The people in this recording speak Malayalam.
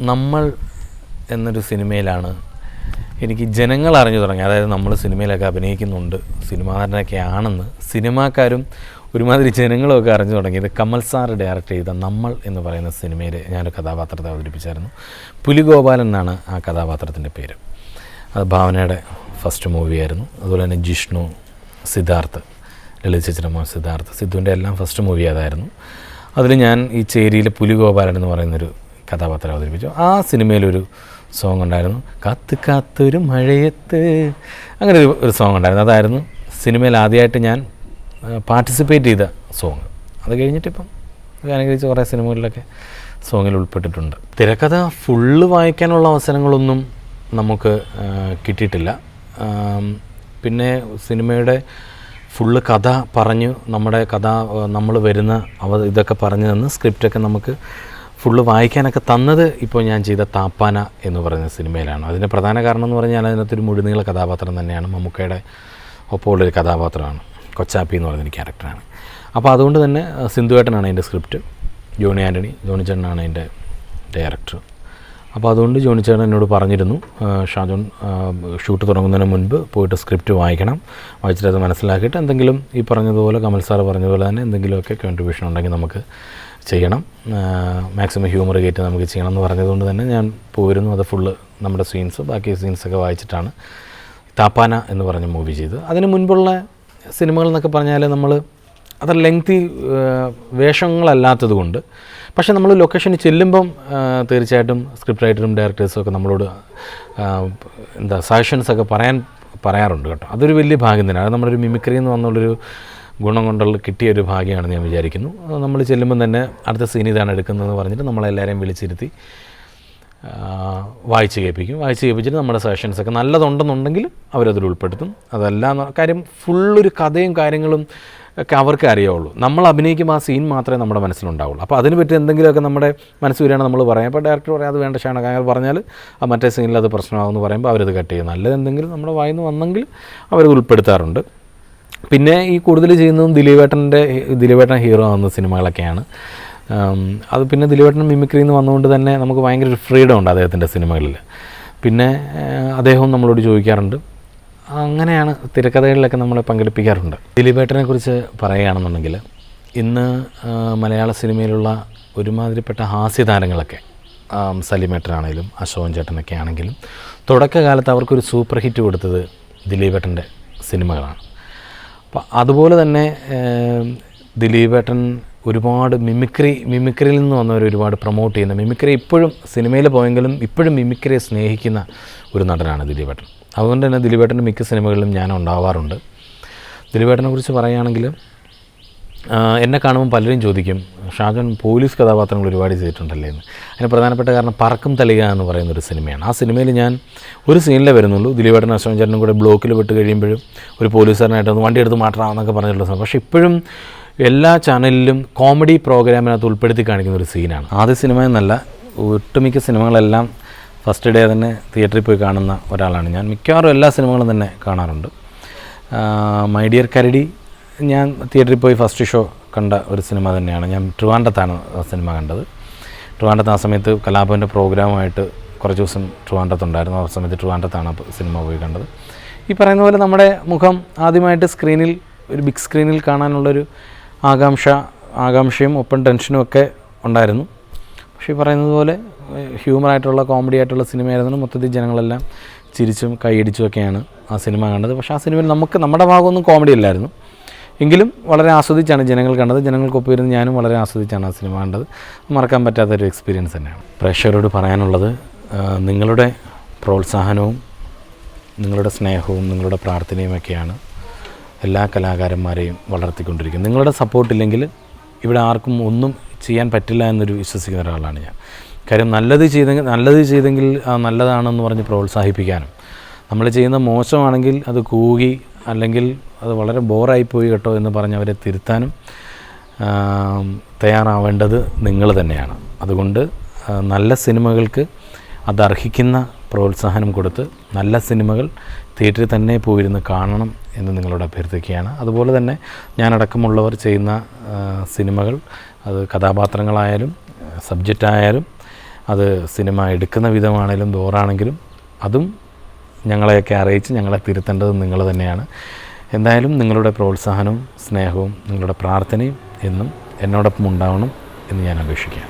നമ്മൾ എന്നൊരു സിനിമയിലാണ് എനിക്ക് ജനങ്ങൾ അറിഞ്ഞു തുടങ്ങി. അതായത് നമ്മൾ സിനിമയിലൊക്കെ അഭിനയിക്കുന്നുണ്ട് സിനിമാകാരനൊക്കെ ആണെന്ന് സിനിമാക്കാരും ഒരുമാതിരി ജനങ്ങളൊക്കെ അറിഞ്ഞു തുടങ്ങിയത് കമൽ സാർ ഡയറക്റ്റ് ചെയ്ത നമ്മൾ എന്ന് പറയുന്ന സിനിമയിൽ ഞാനൊരു കഥാപാത്രത്തെ അവതരിപ്പിച്ചായിരുന്നു. പുലിഗോപാലൻ എന്നാണ് ആ കഥാപാത്രത്തിന്റെ പേര്. അത് ഭാവനയുടെ ഫസ്റ്റ് മൂവിയായിരുന്നു അതുപോലെ തന്നെ ജിഷ്ണു സിദ്ധാർത്ഥ് ലളിത ചിത്രമോ സിദ്ധാർത്ഥ് സിദ്ധുവിന്റെ എല്ലാം ഫസ്റ്റ് മൂവി അതായിരുന്നു. അതിൽ ഞാൻ ഈ ചേരിയിലെ പുലിഗോപാലൻ എന്ന് പറയുന്നൊരു കഥാപാത്രം അവതരിപ്പിച്ചു. ആ സിനിമയിലൊരു സോങ് ഉണ്ടായിരുന്നു കാത്ത് കാത്തൊരു മഴയത്ത്. അങ്ങനെ ഒരു ഒരു സോങ് ഉണ്ടായിരുന്നു. അതായിരുന്നു സിനിമയിൽ ആദ്യമായിട്ട് ഞാൻ പാർട്ടിസിപ്പേറ്റ് ചെയ്ത സോങ് അത് കഴിഞ്ഞിട്ട് ഇപ്പം അനുകരിച്ച് കുറേ സിനിമകളിലൊക്കെ സോങ്ങിൽ ഉൾപ്പെട്ടിട്ടുണ്ട്. തിരക്കഥ ഫുള്ള് വായിക്കാനുള്ള അവസരങ്ങളൊന്നും നമുക്ക് കിട്ടിയിട്ടില്ല. പിന്നെ സിനിമയുടെ ഫുള്ള് കഥ പറഞ്ഞു നമ്മുടെ കഥ നമ്മൾ വരുന്ന അവ ഇതൊക്കെ പറഞ്ഞു തന്ന് സ്ക്രിപ്റ്റൊക്കെ നമുക്ക് ഫുള്ള് വായിക്കാനൊക്കെ തന്നത് ഇപ്പോൾ ഞാൻ ചെയ്ത താപ്പാന എന്ന് പറയുന്ന സിനിമയിലാണ്. അതിന്റെ പ്രധാന കാരണം എന്ന് പറഞ്ഞാൽ അതിനകത്തൊരു മുഴുനീള കഥാപാത്രം തന്നെയാണ്. മമ്മൂക്കയുടെ ഒപ്പമുള്ളൊരു കഥാപാത്രമാണ്. കൊച്ചാപ്പി എന്ന് പറയുന്നൊരു ക്യാരക്ടറാണ്. അപ്പോൾ അതുകൊണ്ട് തന്നെ സിന്ധുവേട്ടനാണ് അതിന്റെ സ്ക്രിപ്റ്റ്. ജോണി ആന്റണി ജോണി ചേട്ടനാണ് അതിന്റെ ഡയറക്ടർ. അപ്പോൾ അതുകൊണ്ട് ജോണി ചേട്ടൻ എന്നോട് പറഞ്ഞിരുന്നു ഷാജോൺ ഷൂട്ട് തുടങ്ങുന്നതിന് മുൻപ് പോയിട്ട് സ്ക്രിപ്റ്റ് വായിക്കണം. വായിച്ചിട്ട് അത് മനസ്സിലാക്കിയിട്ട് എന്തെങ്കിലും ഈ പറഞ്ഞതുപോലെ കമൽ സാർ പറഞ്ഞതുപോലെ തന്നെ എന്തെങ്കിലുമൊക്കെ കോൺട്രിബ്യൂഷൻ ഉണ്ടെങ്കിൽ നമുക്ക് ചെയ്യണം. മാക്സിമം ഹ്യൂമർ കയറ്റി നമുക്ക് ചെയ്യണം എന്ന് പറഞ്ഞതുകൊണ്ട് തന്നെ ഞാൻ പോയിരുന്നു അത് ഫുള്ള് നമ്മുടെ സീൻസ് ബാക്കി സീൻസൊക്കെ വായിച്ചിട്ടാണ്. താപ്പാന എന്ന് പറഞ്ഞ മൂവി ചെയ്ത് അതിന് മുൻപുള്ള സിനിമകൾ എന്നൊക്കെ പറഞ്ഞാൽ നമ്മൾ അത്ര ലെങ്തി വേഷങ്ങളല്ലാത്തത് കൊണ്ട്. പക്ഷേ നമ്മൾ ലൊക്കേഷനിൽ ചെല്ലുമ്പം തീർച്ചയായിട്ടും സ്ക്രിപ്റ്റ് റൈറ്ററും ഡയറക്ടേഴ്സും ഒക്കെ നമ്മളോട് എന്താ സജഷൻസ് ഒക്കെ പറയാൻ പറയാറുണ്ട് കേട്ടോ. അതൊരു വലിയ ഭാഗ്യം തന്നെയാണ്. നമ്മളൊരു ഒരു മിമിക്രി എന്ന് വന്നുള്ളൊരു ഗുണം കൊണ്ടുള്ള കിട്ടിയ ഒരു ഭാഗ്യമാണെന്ന് ഞാൻ വിചാരിക്കുന്നു. നമ്മൾ ചെല്ലുമ്പോൾ തന്നെ അടുത്ത സീൻ ഇതാണ് എടുക്കുന്നതെന്ന് പറഞ്ഞിട്ട് നമ്മളെല്ലാവരെയും വിളിച്ചിരുത്തി വായിച്ച് കേൾപ്പിക്കും. വായിച്ച് കേൾപ്പിച്ചിട്ട് നമ്മുടെ സെഷൻസൊക്കെ നല്ലതുണ്ടെന്നുണ്ടെങ്കിൽ അവരതിൽ ഉൾപ്പെടുത്തും. അതല്ല കാര്യം ഫുള്ളൊരു കഥയും കാര്യങ്ങളും ഒക്കെ അവർക്ക് അറിയാവുള്ളൂ. നമ്മൾ അഭിനയിക്കുമ്പോൾ ആ സീൻ മാത്രമേ നമ്മുടെ മനസ്സിലുണ്ടാവുള്ളൂ. അപ്പോൾ അതിന് പറ്റി എന്തെങ്കിലുമൊക്കെ നമ്മുടെ മനസ്സ് വരികയാണ് നമ്മൾ പറയാം. അപ്പോൾ ഡയറക്ടർ പറയാം അത് വേണ്ട ക്ഷണം അയാൾ പറഞ്ഞാൽ ആ മറ്റേ സീനിൽ അത് പ്രശ്നമാകുമെന്ന് പറയുമ്പോൾ അവരത് കട്ട് ചെയ്യും. നല്ലത് എന്തെങ്കിലും നമ്മുടെ വായിന്ന് വന്നെങ്കിൽ അവർ ഉൾപ്പെടുത്താറുണ്ട്. പിന്നെ ഈ കൂടുതൽ ചെയ്യുന്നതും ദിലീപേട്ടന്റെ ദിലീപേട്ടൻ ഹീറോ ആവുന്ന സിനിമകളൊക്കെയാണ്. അത് പിന്നെ ദിലീപേട്ടൻ മിമിക്രി എന്ന് വന്നുകൊണ്ട് തന്നെ നമുക്ക് ഭയങ്കര ഫ്രീഡം ഉണ്ട് അദ്ദേഹത്തിന്റെ സിനിമകളിൽ. പിന്നെ അദ്ദേഹവും നമ്മളോട് ചോദിക്കാറുണ്ട്. അങ്ങനെയാണ് തിരക്കഥകളിലൊക്കെ നമ്മളെ പങ്കെടുപ്പിക്കാറുണ്ട്. ദിലീപേട്ടനെ കുറിച്ച് പറയുകയാണെന്നുണ്ടെങ്കിൽ ഇന്ന് മലയാള സിനിമയിലുള്ള ഒരുമാതിരിപ്പെട്ട ഹാസ്യതാരങ്ങളൊക്കെ താരങ്ങളൊക്കെ സലിമേട്ടനാണെങ്കിലും അശോകൻ ചേട്ടനൊക്കെ ആണെങ്കിലും തുടക്കകാലത്ത് അവർക്കൊരു സൂപ്പർ ഹിറ്റ് കൊടുത്തത് ദിലീപേട്ടന്റെ സിനിമകളാണ്. അപ്പം അതുപോലെ തന്നെ ദിലീപ് ദിലീപേട്ടൻ ഒരുപാട് മിമിക്രി മിമിക്രിയിൽ നിന്ന് വന്നവർ ഒരുപാട് പ്രൊമോട്ട് ചെയ്യുന്ന മിമിക്രി ഇപ്പോഴും സിനിമയിൽ പോയെങ്കിലും ഇപ്പോഴും മിമിക്രിയെ സ്നേഹിക്കുന്ന ഒരു നടനാണ് ദിലീപേട്ടൻ. അതുകൊണ്ട് തന്നെ ദിലീപേട്ടന്റെ മിക്ക സിനിമകളിലും ഞാൻ ഉണ്ടാവാറുണ്ട്. ദിലീപേട്ടനെ കുറിച്ച് പറയുകയാണെങ്കിൽ എന്നെ കാണുമ്പോൾ പലരും ചോദിക്കും ഷാജൻ പോലീസ് കഥാപാത്രങ്ങൾ ഒരുപാട് ചെയ്തിട്ടുണ്ടല്ലേ എന്ന്. അതിന് പ്രധാനപ്പെട്ട കാരണം പറക്കും തളിക എന്ന് പറയുന്ന ഒരു സിനിമയാണ്. ആ സിനിമയിൽ ഞാൻ ഒരു സീനിലേ വരുന്നുള്ളൂ. ദിലീപേട്ടൻ അശോചരനും കൂടെ ബ്ലോക്കിൽ വിട്ട് കഴിയുമ്പോഴും ഒരു പോലീസുകാരനായിട്ട് ഒന്ന് വണ്ടി എടുത്ത് മാറ്റണം എന്നൊക്കെ പറഞ്ഞിട്ടുള്ള സമയം പക്ഷേ ഇപ്പോഴും എല്ലാ ചാനലിലും കോമഡി പ്രോഗ്രാമിനകത്ത് ഉൾപ്പെടുത്തി കാണിക്കുന്ന ഒരു സീനാണ്. ആദ്യ സിനിമ എന്നല്ല ഒട്ടുമിക്ക സിനിമകളെല്ലാം ഫസ്റ്റ് ഡേ തന്നെ തിയേറ്ററിൽ പോയി കാണുന്ന ഒരാളാണ് ഞാൻ. മിക്കവാറും എല്ലാ സിനിമകളും തന്നെ കാണാറുണ്ട്. മൈ ഡിയർ കരടി ഞാൻ തിയേറ്ററിൽ പോയി ഫസ്റ്റ് ഷോ കണ്ട ഒരു സിനിമ തന്നെയാണ്. ഞാൻ ട്രിവാൻഡത്താണ് ആ സിനിമ കണ്ടത്. ട്രിവാൻഡത്ത് ആ സമയത്ത് കലാഭവന്റെ പ്രോഗ്രാമായിട്ട് കുറച്ച് ദിവസം ട്രിവാൻഡത്തുണ്ടായിരുന്നു. ആ സമയത്ത് ട്രിവാൻഡത്താണ് സിനിമ പോയി കണ്ടത്. ഈ പറയുന്ന പോലെ നമ്മുടെ മുഖം ആദ്യമായിട്ട് സ്ക്രീനിൽ ഒരു ബിഗ് സ്ക്രീനിൽ കാണാനുള്ളൊരു ആകാംക്ഷ ആകാംക്ഷയും ഒപ്പം ടെൻഷനും ഒക്കെ ഉണ്ടായിരുന്നു. പക്ഷേ ഈ പറയുന്നത് പോലെ ഹ്യൂമറായിട്ടുള്ള കോമഡി ആയിട്ടുള്ള സിനിമയായിരുന്നു മൊത്തത്തിൽ ജനങ്ങളെല്ലാം ചിരിച്ചും കൈയടിച്ചും ഒക്കെയാണ് ആ സിനിമ കണ്ടത്. പക്ഷേ ആ സിനിമയിൽ നമുക്ക് നമ്മുടെ ഭാഗമൊന്നും കോമഡി അല്ലായിരുന്നു. എങ്കിലും വളരെ ആസ്വദിച്ചാണ് ജനങ്ങൾ കണ്ടത്. ജനങ്ങൾക്കൊപ്പം ഇരുന്ന് ഞാനും വളരെ ആസ്വദിച്ചാണ് ആ സിനിമ കണ്ടത്. മറക്കാൻ പറ്റാത്തൊരു എക്സ്പീരിയൻസ് തന്നെയാണ്. പ്രേക്ഷകരോട് പറയാനുള്ളത് നിങ്ങളുടെ പ്രോത്സാഹനവും നിങ്ങളുടെ സ്നേഹവും നിങ്ങളുടെ പ്രാർത്ഥനയുമൊക്കെയാണ് എല്ലാ കലാകാരന്മാരെയും വളർത്തിക്കൊണ്ടിരിക്കുന്നത്. നിങ്ങളുടെ സപ്പോർട്ടില്ലെങ്കിൽ ഇവിടെ ആർക്കും ഒന്നും ചെയ്യാൻ പറ്റില്ല എന്നൊരു വിശ്വസിക്കുന്ന ഒരാളാണ് ഞാൻ. കാര്യം നല്ലത് ചെയ്തെങ്കിൽ നല്ലത് ചെയ്തെങ്കിൽ നല്ലതാണെന്ന് പറഞ്ഞ് പ്രോത്സാഹിപ്പിക്കാനും. നമ്മൾ ചെയ്യുന്ന മോശമാണെങ്കിൽ അത് കൂകി അല്ലെങ്കിൽ അത് വളരെ ബോറായി പോയി കേട്ടോ എന്ന് പറഞ്ഞ് അവരെ തിരുത്താനും തയ്യാറാവേണ്ടത് നിങ്ങൾ തന്നെയാണ്. അതുകൊണ്ട് നല്ല സിനിമകൾക്ക് അത് അർഹിക്കുന്ന പ്രോത്സാഹനം കൊടുത്ത് നല്ല സിനിമകൾ തിയേറ്ററിൽ തന്നെ പോയിരുന്ന് കാണണം എന്ന് നിങ്ങളോട് അഭ്യർത്ഥിക്കുകയാണ്. അതുപോലെ തന്നെ ഞാനടക്കമുള്ളവർ ചെയ്യുന്ന സിനിമകൾ അത് കഥാപാത്രങ്ങളായാലും സബ്ജക്റ്റായാലും അത് സിനിമ എടുക്കുന്ന വിധമാണെങ്കിലും ദോറാണെങ്കിലും അതും ഞങ്ങളെയൊക്കെ അറിയിച്ച് ഞങ്ങളെ തിരുത്തേണ്ടത് നിങ്ങൾ തന്നെയാണ്. എന്തായാലും നിങ്ങളുടെ പ്രോത്സാഹനവും സ്നേഹവും നിങ്ങളുടെ പ്രാർത്ഥനയും എന്നും എന്നോടൊപ്പം ഉണ്ടാവണം എന്ന് ഞാൻ അപേക്ഷിക്കാം